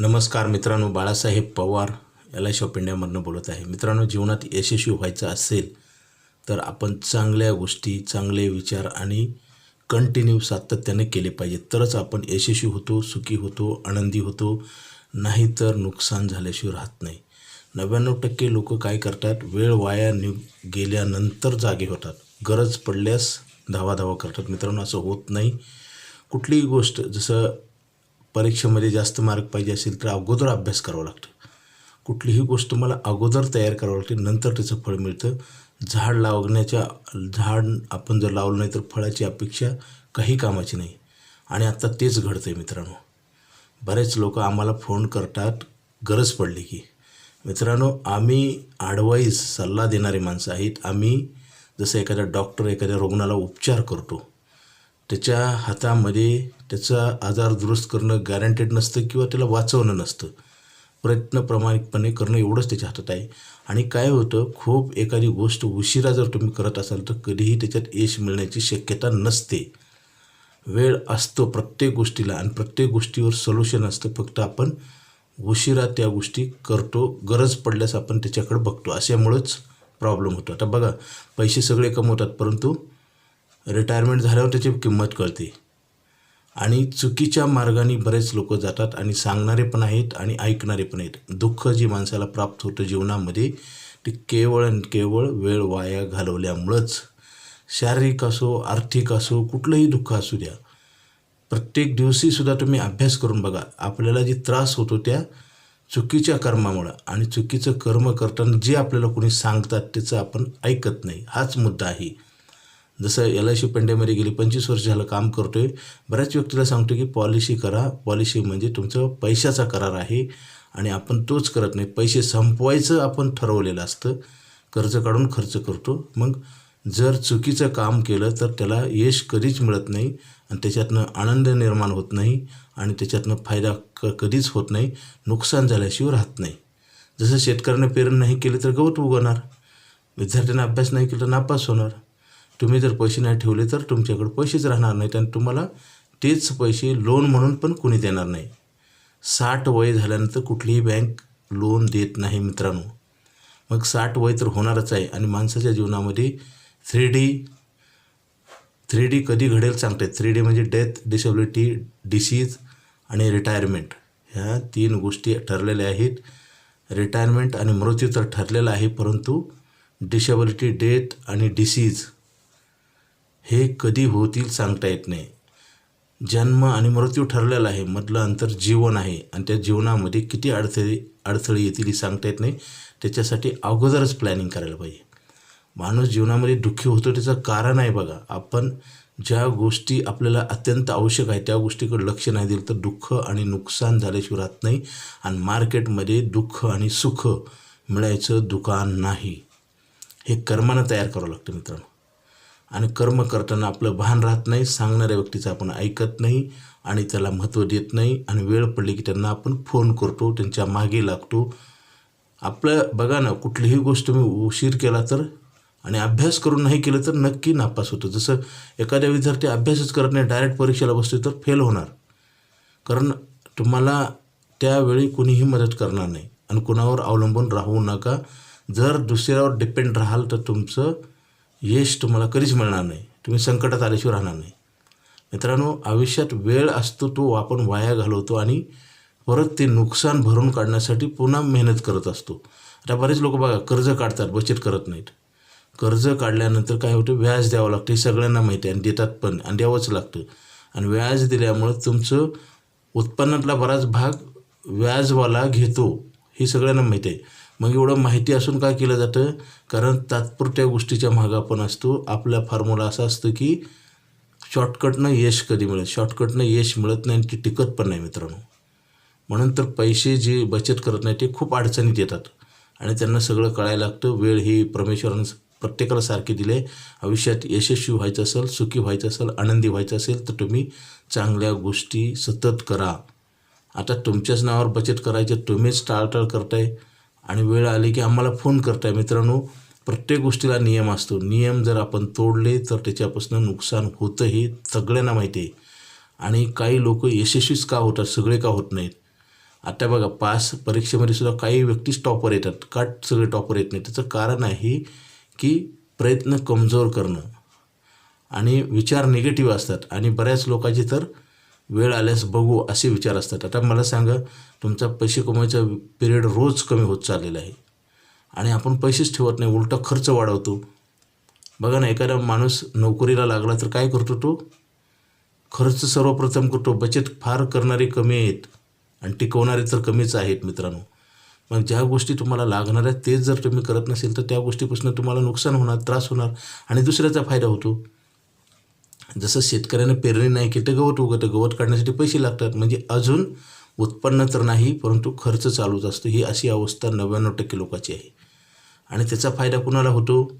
नमस्कार मित्रांनो Balasaheb Pawar L I बोलत आहे. मित्रांनो जीवनात यशस्वी व्हायचं असेल तर आपण चांगल्या गोष्टी चांगले विचार आणि कंटिन्यू सातत्याने केले पाहिजेत. तरच आपण यशस्वी होतो सुखी होतो आनंदी होतो नाहीतर नुकसान झाल्याशिवाय राहत नाही. नव्याण्णव टक्के लोक काय करतात? वेळ वाया नि गेल्यानंतर जागे होतात. गरज पडल्यास धावाधावा करतात. मित्रांनो असं होत नाही. कुठलीही गोष्ट जसं परीक्षेमध्ये जास्त मार्क पाहिजे असेल तर अगोदर अभ्यास करावा लागतो. कुठलीही गोष्ट मला अगोदर तयार करावं लागते नंतर त्याचं फळ मिळतं. झाड लावण्याच्या झाड आपण जर लावलं नाही तर फळाची अपेक्षा काही कामाची नाही. आणि आत्ता तेच घडतं आहे मित्रांनो. बरेच लोक आम्हाला फोन करतात गरज पडली की. मित्रांनो आम्ही ॲडवाईस सल्ला देणारी माणसं आहेत. आम्ही जसं एखाद्या डॉक्टर एखाद्या रुग्णाला उपचार करतो. त्याच्या हातामध्ये त्याचा आजार दुरुस्त करणं गॅरंटेड नसतं किंवा त्याला वाचवणं नसतं. प्रयत्न प्रामाणिकपणे करणं एवढंच त्याच्या हातात आहे. आणि काय होतं खूप एखादी गोष्ट उशिरा जर तुम्ही करत असाल तर कधीही त्याच्यात यश मिळण्याची शक्यता नसते. वेळ असतो प्रत्येक गोष्टीला आणि प्रत्येक गोष्टीवर सोल्युशन असतं. फक्त आपण उशिरा त्या गोष्टी करतो गरज पडल्यास आपण त्याच्याकडे बघतो. अशामुळंच प्रॉब्लेम होतो. आता बघा पैसे सगळे कमवतात परंतु रिटायरमेंट झाल्यावर त्याची किंमत कळते. आणि चुकीच्या मार्गाने बरेच लोक जातात आणि सांगणारे पण आहेत आणि ऐकणारे पण आहेत. दुःख जे माणसाला प्राप्त होतं जीवनामध्ये ते केवळ आणि केवळ वेळ वाया घालवल्यामुळंच. शारीरिक असो आर्थिक असो कुठलंही दुःख असू द्या. प्रत्येक दिवशीसुद्धा तुम्ही अभ्यास करून बघा. आपल्याला जी त्रास होतो त्या चुकीच्या कर्मामुळं आणि चुकीचं कर्म करताना जे आपल्याला कोणी सांगतात त्याचं आपण ऐकत नाही. हाच मुद्दा आहे. जसं एल आय सी पंड्यामध्ये गेली पंचवीस वर्ष झालं काम करतो आहे बऱ्याच व्यक्तीला सांगतो की पॉलिसी करा. पॉलिसी म्हणजे तुमचं पैशाचा करार आहे आणि आपण तोच करत नाही. पैसे संपवायचं आपण ठरवलेलं असतं. कर्ज काढून खर्च करतो. मग जर चुकीचं काम केलं तर त्याला यश कधीच मिळत नाही आणि त्याच्यातनं आनंद निर्माण होत नाही आणि त्याच्यातनं फायदा क कधीच होत नाही. नुकसान झाल्याशिवाय राहत नाही. जसं शेतकऱ्याने पेरण नाही केलं तर गवत उगवणार. विद्यार्थ्यांना अभ्यास नाही केला तर नापास होणार. तुम्ही जर पैसे नाही ठेवले तर तुमच्याकडे पैसेच राहणार नाहीत आणि तुम्हाला तेच पैसे लोन म्हणून पण कुणी देणार नाही. साठ वय झाल्यानंतर कुठलीही बँक लोन देत नाही मित्रांनो. मग साठ वय तर होणारच आहे आणि माणसाच्या जीवनामध्ये थ्री डी थ्री डी कधी घडेल सांगते. थ्री डी म्हणजे डेथ डिसेबिलिटी डिसीज आणि रिटायरमेंट ह्या तीन गोष्टी ठरलेल्या आहेत. रिटायरमेंट आणि मृत्यू तर ठरलेला आहे परंतु डिसेबिलिटी डेथ आणि डिसीज हे कधी होतील सांगता येत नाही. जन्म आणि मृत्यू ठरलेला आहे मधलं अंतर जीवन आहे आणि त्या जीवनामध्ये किती अडथळे अडथळे येतील हे सांगता येत नाही. त्याच्यासाठी अगोदरच प्लॅनिंग करायला पाहिजे. माणूस जीवनामध्ये दुःखी होतो त्याचं कारण आहे बघा. आपण ज्या गोष्टी आपल्याला अत्यंत आवश्यक आहे त्या गोष्टीकडे लक्ष नाही दिलं तर दुःख आणि नुकसान झाल्याशिवाय राहत नाही आणि मार्केटमध्ये दुःख आणि सुख मिळायचं दुकान नाही. हे कर्मानं तयार करावं लागतं मित्रांनो. आणि कर्म करताना आपलं भान राहत नाही सांगणाऱ्या व्यक्तीचं आपण ऐकत नाही आणि त्याला महत्त्व देत नाही आणि वेळ पडली की त्यांना आपण फोन करतो त्यांच्या मागे लागतो. आपलं बघा ना कुठलीही गोष्ट तुम्ही उशीर केला तर आणि अभ्यास करून नाही केलं तर नक्की नापास होतं. जसं एखाद्या विद्यार्थी अभ्यासच करत नाही डायरेक्ट परीक्षेला बसतो तर फेल होणार. कारण तुम्हाला त्यावेळी कुणीही मदत करणार नाही आणि कुणावर अवलंबून राहू नका. जर दुसऱ्यावर डिपेंड राहाल तर तुमचं यश तुम्हाला कधीच मिळणार नाही. तुम्ही संकटात आल्याशिवाय राहणार नाही. मित्रांनो आयुष्यात वेळ असतो तो आपण वाया घालवतो आणि परत ते नुकसान भरून काढण्यासाठी पुन्हा मेहनत करत असतो. आता बरेच लोक बघा कर्ज काढतात बचत करत नाहीत. कर्ज काढल्यानंतर काय होतं? व्याज द्यावं लागतं हे सगळ्यांना माहिती आहे आणि देतात पण आणि द्यावंच लागतं. आणि व्याज दिल्यामुळं तुमचं उत्पन्नातला बराच भाग व्याजवाला घेतो हे सगळ्यांना माहिती आहे. मग एवढं माहिती असून काय केलं जातं? कारण तात्पुरत्या गोष्टीच्या मागं आपण असतो. आपला फॉर्म्युला असा असतो की शॉर्टकटनं यश कधी मिळेल शॉर्टकटनं यश मिळत नाही आणि ती टिकत पण नाही मित्रांनो. म्हणून तर पैसे जे बचत करत नाही ते खूप अडचणीत येतात. आणि त्यांना सगळं कळायला लागतं. वेळ ही परमेश्वरानं प्रत्येकाला सारखी दिले आयुष्यात यशस्वी व्हायचं असेल सुखी व्हायचं असेल आनंदी व्हायचं असेल तर तुम्ही चांगल्या गोष्टी सतत करा. आता तुमच्याच नावावर बचत करायची तुम्हीच टाळटाळ करताय. आणि वेळ आली की आम्हाला फोन करताय. मित्रांनो प्रत्येक गोष्टीला नियम असतो. नियम जर आपण तोडले तर त्याच्यापासून नुकसान होतं हे सगळ्यांना माहिती आहे. आणि काही लोक यशस्वीच का होतात सगळे का होत नाहीत? आता बघा पास परीक्षेमध्ये सुद्धा काही व्यक्तीच टॉपर येतात. का सगळे टॉपर येत नाही त्याचं कारण आहे की प्रयत्न कमजोर करणं. आणि विचार निगेटिव्ह असतात. आणि बऱ्याच लोकांचे तर वेळ आल्यास बघू असे विचार असतात. आता मला सांगा तुमचा पैसे कमवायचा पिरियड रोज कमी होत चाललेला आहे. आणि आपण पैसेच ठेवत नाही उलटा खर्च वाढवतो. बघा ना एखादा माणूस नोकरीला लागला तर काय करतो तो? खर्च सर्वप्रथम करतो. बचत फार करणारे कमी आहेत आणि टिकवणारे तर कमीच आहेत मित्रांनो. मग ज्या गोष्टी तुम्हाला लागणार आहेत तेच जर तुम्ही करत नसेल तर त्या गोष्टीपासून तुम्हाला नुकसान होणार त्रास होणार आणि दुसऱ्याचा फायदा होतो. जसं शेतकऱ्यानं पेरणी नाही केली तर गवत उगतं गवत काढण्यासाठी पैसे लागतात. म्हणजे अजून उत्पन्न तर नाही परंतु खर्च चालूच असतो. ही अशी अवस्था नव्याण्णव टक्के लोकांची आहे. आणि त्याचा फायदा कुणाला होतो?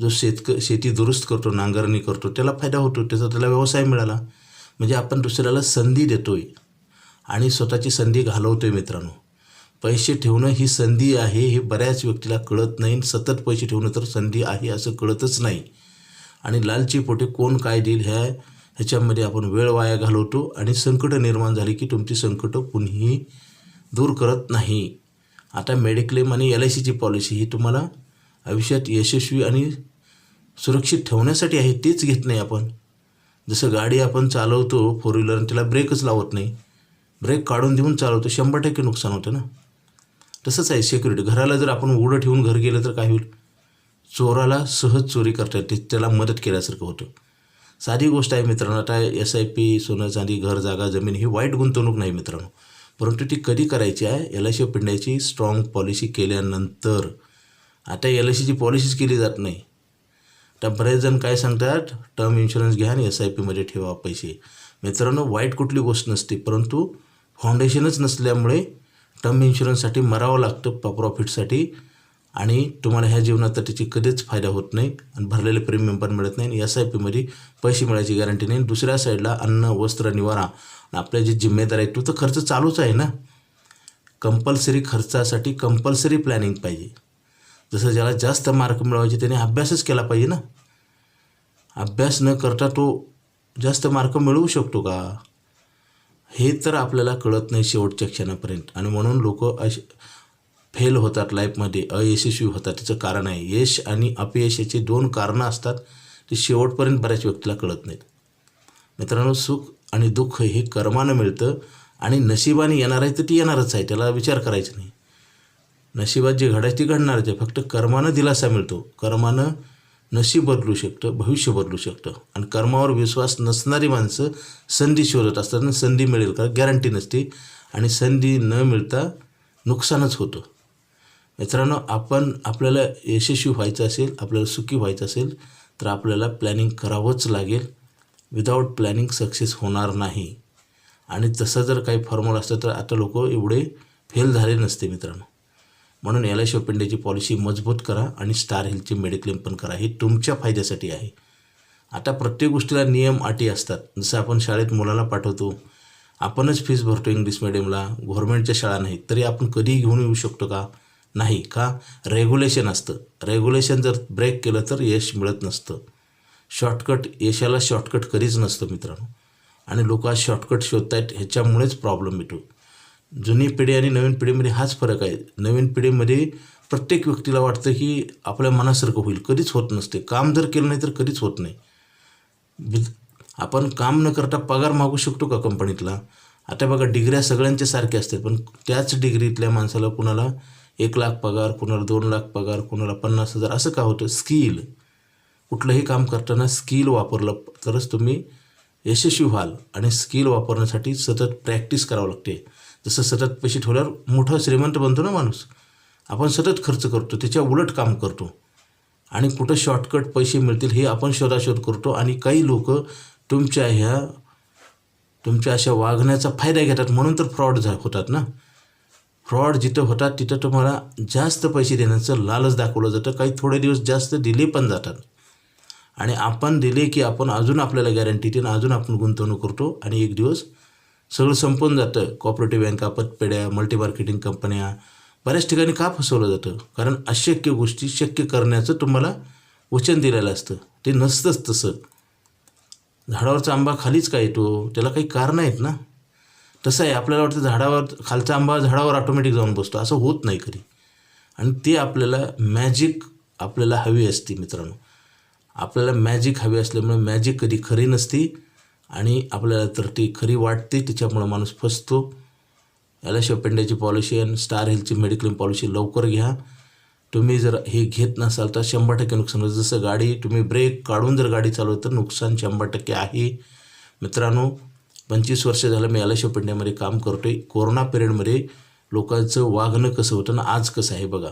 जो शेतक शेती दुरुस्त करतो नांगरणी करतो त्याला फायदा होतो. त्याचा त्याला व्यवसाय मिळाला. म्हणजे आपण दुसऱ्याला संधी देतो आहे आणि स्वतःची संधी घालवतो आहे मित्रांनो. पैसे ठेवणं ही संधी आहे हे बऱ्याच व्यक्तीला कळत नाही. सतत पैसे ठेवणं तर संधी आहे असं कळतच नाही. आणि लालची पोटे कोण काय देईल ह्या ह्याच्यामध्ये आपण वेळ वाया घालवतो आणि संकटं निर्माण झाली की तुमची संकटं कुणीही दूर करत नाही. आता मेडिक्लेम आणि एल आय सीची पॉलिसी ही तुम्हाला आयुष्यात यशस्वी आणि सुरक्षित ठेवण्यासाठी आहे तेच घेत नाही आपण. जसं गाडी आपण चालवतो फोर व्हीलर त्याला ब्रेकच लावत नाही. ब्रेक काढून देऊन चालवतो शंभर टक्के नुकसान होतं ना. तसंच आहे सिक्युरिटी घराला जर आपण उघडं ठेवून घर गेलं तर काय होईल? चोराला सहज चोरी करता येते त्याला मदत केल्यासारखं होतं. साधी गोष्ट आहे मित्रांनो आता एस आय पी सोनं चांदी घर जागा जमीन ही वाईट गुंतवणूक नाही मित्रांनो. परंतु ती कधी करायची आहे? एल आय सी पिंडायची स्ट्रॉंग पॉलिसी केल्यानंतर. आता एल आय सीची पॉलिसीच केली जात नाही. तर बरेच जण काय सांगतात? टर्म इन्शुरन्स घ्या आणि एस आय पीमध्ये ठेवा पैसे. मित्रांनो वाईट कुठली गोष्ट नसते परंतु फाउंडेशनच नसल्यामुळे टर्म इन्शुरन्ससाठी मरावं लागतं प प्रॉफिटसाठी आणि तुम्हाला ह्या जीवनात तर त्याची कधीच फायदा होत नाही आणि भरलेले प्रीमियम पण मिळत नाही आणि एस आय पीमध्ये पैसे मिळायची गॅरंटी नाही. दुसऱ्या साईडला अन्न वस्त्र निवारा आणि आपल्या जी जिम्मेदार आहे तो तर खर्च चालूच आहे ना? कंपल्सरी खर्चासाठी कंपल्सरी प्लॅनिंग पाहिजे. जसं ज्याला जास्त मार्क मिळवायचे त्याने अभ्यासच केला पाहिजे ना? अभ्यास न करता तो जास्त मार्क मिळवू शकतो का? हे तर आपल्याला कळत नाही शेवटच्या क्षणापर्यंत. आणि म्हणून लोक अश फेल होतात लाईफमध्ये अयशस्वी होतात त्याचं कारण आहे. यश आणि अपयशाची दोन कारणं असतात ते शेवटपर्यंत बऱ्याच व्यक्तीला कळत नाहीत. मित्रांनो सुख आणि दुःख हे कर्मानं मिळतं आणि नशिबाने येणार आहे तर ती येणारच आहे त्याला विचार करायचा नाही. नशिबात जे घडायचं ते घडणारच आहे फक्त कर्मानं दिलासा मिळतो. कर्मानं नशीब बदलू शकतं भविष्य बदलू शकतं. आणि कर्मावर विश्वास नसणारी माणसं संधी शोधत असतात आणि संधी मिळेल का गॅरंटी नसते. आणि संधी न मिळता नुकसानच होतं. मित्रांनो आपण आपल्याला यशस्वी व्हायचं असेल आपल्याला सुखी व्हायचं असेल तर आपल्याला प्लॅनिंग करावंच लागेल. विदाऊट प्लॅनिंग सक्सेस होणार नाही. आणि तसं जर काही फॉर्म्युला असतं तर आता लोक एवढे फेल झाले नसते मित्रांनो. म्हणून L I C of policy मजबूत करा आणि स्टार हेल्थची मेडिक्लेम पण करा. हे तुमच्या फायद्यासाठी आहे. आता प्रत्येक गोष्टीला नियम अटी असतात. जसं आपण शाळेत मुलाला पाठवतो आपणच फीस भरतो इंग्लिश मिडियमला गव्हर्मेंटच्या शाळा नाहीत तरी आपण कधीही घेऊन येऊ शकतो का? नाही का? रेग्युलेशन असतं. रेग्युलेशन जर ब्रेक केलं तर यश मिळत नसतं. शॉर्टकट यशाला शॉर्टकट कधीच नसतं मित्रांनो. आणि लोक आज शॉर्टकट शोधत आहेत ह्याच्यामुळेच प्रॉब्लेम येतो. जुनी पिढी आणि नवीन पिढीमध्ये हाच फरक आहे. नवीन पिढीमध्ये प्रत्येक व्यक्तीला वाटतं की आपल्या मनासारखं होईल. कधीच होत नसते. काम जर केलं नाही तर कधीच होत नाही. आपण काम न करता पगार मागू शकतो का कंपनीतला आता बघा डिग्र्या सगळ्यांच्या सारख्या असतात. पण त्याच डिग्रीतल्या माणसाला कुणाला एक लाख पगार कुणाला दोन लाख पगार कुणाला पन्नास हजार असं का होतं? स्किल कुठलंही काम करताना स्किल वापरलं तरच तुम्ही यशस्वी व्हाल आणि स्किल वापरण्यासाठी सतत प्रॅक्टिस करावं लागते. जसं सतत पैसे ठेवल्यावर मोठा श्रीमंत बनतो ना माणूस? आपण सतत खर्च करतो त्याच्या उलट काम करतो. आणि कुठं शॉर्टकट पैसे मिळतील हे आपण शोधाशोध करतो आणि काही लोक तुमच्या ह्या तुमच्या अशा वागण्याचा फायदा घेतात म्हणून तर फ्रॉड झा होतात ना? फ्रॉड जिथं होतात तिथं तुम्हाला जास्त पैसे देण्याचं लालच दाखवलं जातं. काही थोडे दिवस जास्त दिले पण जातात. आणि आपण दिले की आपण अजून आपल्याला गॅरंटी देऊन अजून आपण गुंतवणूक करतो आणि एक दिवस सगळं संपून जातं. कॉपरेटिव्ह बँका पतपेढ्या मल्टी मार्केटिंग कंपन्या बऱ्याच ठिकाणी का फसवलं जातं? कारण अशक्य गोष्टी शक्य करण्याचं तुम्हाला वचन दिलेलं असतं. ते नसतंच तसं. झाडावरचा आंबा खालीच का येतो? त्याला काही कारणं आहेत ना? तसं आहे आपल्याला वाटतं झाडावर खालचा आंबा झाडावर ऑटोमॅटिक जाऊन बसतो. असं होत नाही कधी. आणि ते आपल्याला मॅजिक आपल्याला हवी असते मित्रांनो. आपल्याला मॅजिक हवी असल्यामुळे मॅजिक कधी खरी नसती आणि आपल्याला तर ती खरी वाटते तिच्यामुळं माणूस फसतो. याला पेंड्याची पॉलिसी आणि स्टार हेल्थची मेडिक्लेम पॉलिसी लवकर घ्या. तुम्ही जर हे घेत नसाल तर शंभर टक्के नुकसान होतं जसं गाडी तुम्ही ब्रेक काढून जर गाडी चालवत तर नुकसान शंभर टक्के आहे. मित्रांनो पंचवीस वर्ष झालं मी याला पेंड्यामध्ये काम करतो आहे कोरोना पिरियडमध्ये लोकांचं वागणं कसं होतं ना आज कसं आहे बघा.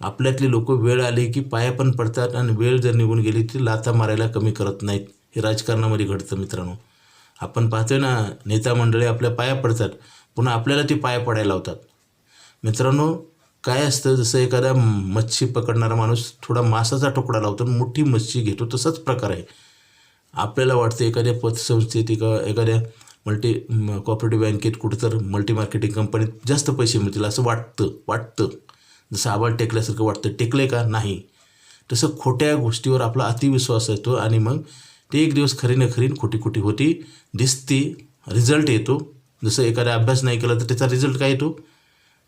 आपल्यातली लोक वेळ आली की पाया पण पडतात आणि वेळ जर निघून गेली ती लाथा मारायला कमी करत नाहीत. हे राजकारणामध्ये घडतं मित्रांनो. आपण पाहतोय ना नेता मंडळी आपल्या पाया पडतात. पुन्हा आपल्याला ती पाया पडायला लावतात. मित्रांनो काय असतं? जसं एखादा मच्छी पकडणारा माणूस थोडा मासाचा तुकडा लावतो आणि मोठी मच्छी घेतो तसाच प्रकार आहे. आपल्याला वाटतं एखाद्या पतसंस्थेत एका एखाद्या मल्टी कॉपरेटिव्ह बँकेत कुठं तर मल्टी मार्केटिंग कंपनीत जास्त पैसे मिळतील असं वाटतं वाटतं. जसं आबाल टेकल्यासारखं वाटतं. टेकलं का? नाही. तसं खोट्या गोष्टीवर आपला अतिविश्वास येतो आणि मग ते एक दिवस खरी न खरी खोटी खोटी होती दिसती रिझल्ट येतो. जसं एखादा अभ्यास नाही केला तर त्याचा रिझल्ट काय येतो?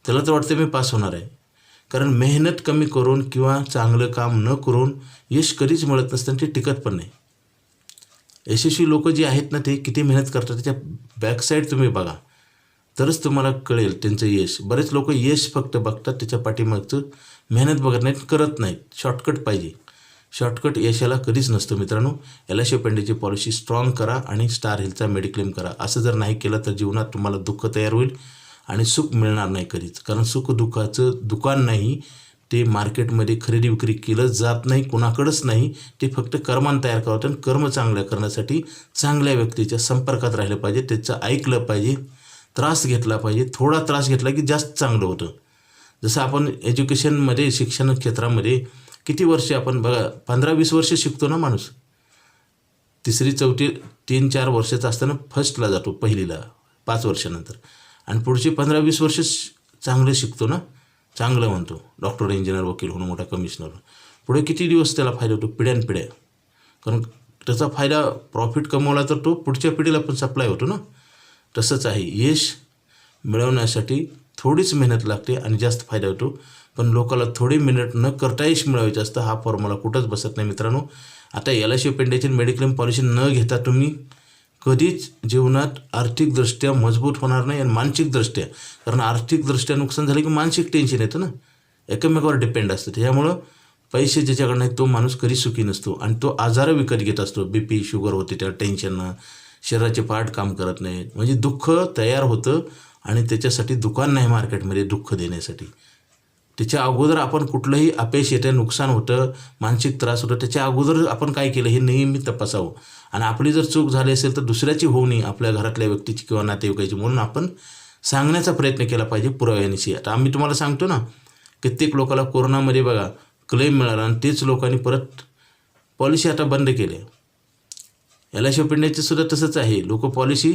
त्याला तर वाटतं मी पास होणार आहे. कारण मेहनत कमी करून किंवा चांगलं काम न करून यश कधीच मिळत नसतं आणि ते टिकत पण नाही. यशस्वी लोक जे आहेत ना ते किती मेहनत करतात त्याच्या बॅकसाईड तुम्ही बघा. तरच तुम्हाला कळेल त्यांचं यश. बरेच लोक यश फक्त बघतात त्याच्या पाठीमागचं मेहनत बघत नाहीत करत नाहीत. शॉर्टकट पाहिजे. शॉर्टकट यशाला कधीच नसतं मित्रांनो. एल आय पेंडेची पॉलिसी स्ट्रॉंग करा आणि स्टार हेल्थचा मेडिक्लेम करा. असं जर नाही केलं तर जीवनात तुम्हाला दुःख तयार होईल आणि सुख मिळणार नाही कधीच. कारण सुख दुःखाचं दुकान नाही ते मार्केटमध्ये खरेदी विक्री केलं जात नाही कुणाकडंच नाही. ते फक्त कर्मान तयार करावं आणि कर्म चांगल्या करण्यासाठी चांगल्या व्यक्तीच्या संपर्कात राहिलं पाहिजे त्याचं ऐकलं पाहिजे त्रास घेतला पाहिजे. थोडा त्रास घेतला की जास्त चांगलं होतं. जसं आपण एज्युकेशनमध्ये शिक्षण क्षेत्रामध्ये किती वर्षे आपण बघा पंधरा वीस वर्ष शिकतो ना माणूस. तिसरी चौथी तीन चार वर्षाचा असताना फर्स्टला जातो पहिलीला पाच वर्षानंतर. आणि पुढची पंधरा वीस वर्ष चांगलं शिकतो ना. चांगलं म्हणतो. डॉक्टर इंजिनियर वकील होणं मोठा कमिशनर पुढे किती दिवस त्याला फायदा होतो? पिढ्यानपिढ्या कारण त्याचा फायदा प्रॉफिट कमवला तर तो पुढच्या पिढीला पण सप्लाय होतो ना. तसंच आहे. यश मिळवण्यासाठी थोडीच मेहनत लागते आणि जास्त फायदा होतो. पण लोकाला थोडी मेहनत न करता यश मिळवायचं असतं हा फॉर्म्युला कुठंच बसत नाही मित्रांनो. आता एल आय सी पेंड्याची मेडिक्लेम पॉलिसी न घेता तुम्ही कधीच जीवनात आर्थिकदृष्ट्या मजबूत होणार नाही आणि मानसिकदृष्ट्या. कारण आर्थिकदृष्ट्या नुकसान झालं की मानसिक टेन्शन येतं ना. एकमेकावर डिपेंड असतं. त्याच्यामुळं पैसे ज्याच्याकडनं तो माणूस कधी सुखी नसतो. आणि तो आजार विकत घेत असतो. बी पी शुगर होते त्या टेन्शननं शरीराचे पार्ट काम करत नाहीत. म्हणजे दुःख तयार होतं आणि त्याच्यासाठी दुकान नाही मार्केटमध्ये दुःख देण्यासाठी. त्याच्या अगोदर आपण कुठलंही अपयश येतं नुकसान होतं मानसिक त्रास होतं त्याच्या अगोदर आपण काय केलं हे नेहमी तपासावं. आणि आपली जर चूक झाली असेल तर दुसऱ्याची होऊ नये आपल्या घरातल्या व्यक्तीची किंवा नातेवाईकाची. म्हणून आपण सांगण्याचा प्रयत्न केला पाहिजे पुराव्यानिशी. आता आम्ही तुम्हाला सांगतो ना कित्येक लोकांना कोरोनामध्ये बघा क्लेम मिळाला आणि तेच लोकांनी परत पॉलिसी आता बंद केल्या एल आय पिंड्याचं सुद्धा तसंच आहे. लोक पॉलिसी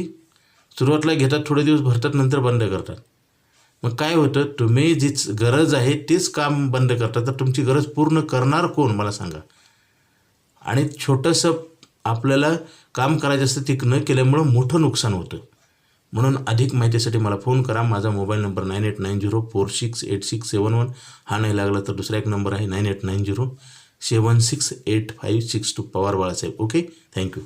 सुरुवातीला घेतात थोडे दिवस भरतात नंतर बंद करतात. मग काय होतं? तुम्ही जीच गरज आहे तेच काम बंद करता. तर तुमची गरज पूर्ण करणार कोण? मला सांगा. आणि छोटंसं आपल्याला काम करायचं असतं ते न केल्यामुळं मोठं नुकसान होतं. म्हणून अधिक माहितीसाठी मला फोन करा. माझा mobile number nine eight nine zero four six eight six seven one हा नाही लागला तर दुसरा एक नंबर आहे nine eight nine zero seven six eight five six two Pawar Balasaheb okay? Thank you.